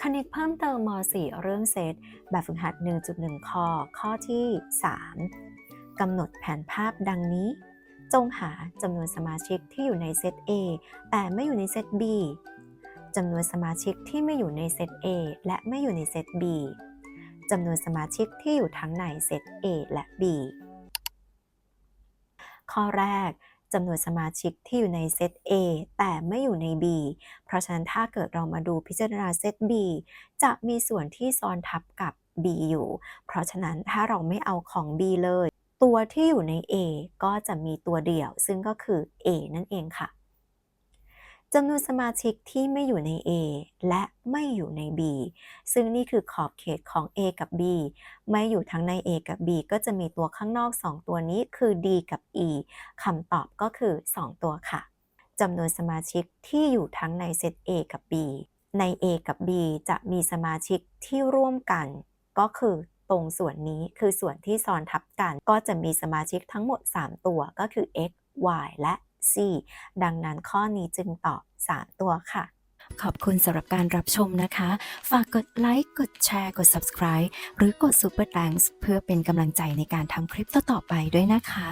คณิตเพิ่มเติมม .4 เรื่องเซต แบบฝึกหัด 1.1คอข้อที่ 3 กำหนดแผนภาพดังนี้ จงหาจำนวนสมาชิกที่อยู่ในเซต A แต่ไม่อยู่ในเซต B จำนวนสมาชิกที่ไม่อยู่ในเซต A และไม่อยู่ในเซต B จำนวนสมาชิกที่อยู่ทั้งในเซต A และ B ข้อแรก จำนวนสมาชิกที่อยู่ในเซต A แต่ไม่อยู่ใน B เพราะฉะนั้นถ้าเกิดเรามาดูพิจารณาเซต B จะมีส่วนที่ซ้อนทับกับ B อยู่ เพราะฉะนั้นถ้าเราไม่เอาของ B เลย ตัวที่อยู่ใน A ก็จะมีตัวเดียว ซึ่งก็คือ A นั่นเองค่ะ จำนวนสมาชิกที่ไม่อยู่ใน A และไม่อยู่ใน B ซึ่งนี่คือขอบเขตของ A กับ B ไม่อยู่ทั้งใน A กับ B ก็จะมีตัวข้างนอก 2 ตัวนี้คือ D กับ E คำตอบก็คือ 2 ตัวค่ะจำนวนสมาชิกที่อยู่ทั้งในเซต A กับ B ใน A กับ B จะมีสมาชิกที่ร่วมกัน ก็คือตรงส่วนนี้คือส่วนที่ซ้อนทับกัน ก็จะมีสมาชิกทั้งหมด 3 ตัวก็คือ x y และ 4 ดังนั้นข้อนี้จึงตอบ 3 ตัวค่ะ ขอบคุณสำหรับการรับชมนะคะ ฝากกดไลค์ กดแชร์ กด subscribe หรือกด super thanks เพื่อเป็นกำลังใจในการทำคลิปต่อๆไปด้วยนะคะ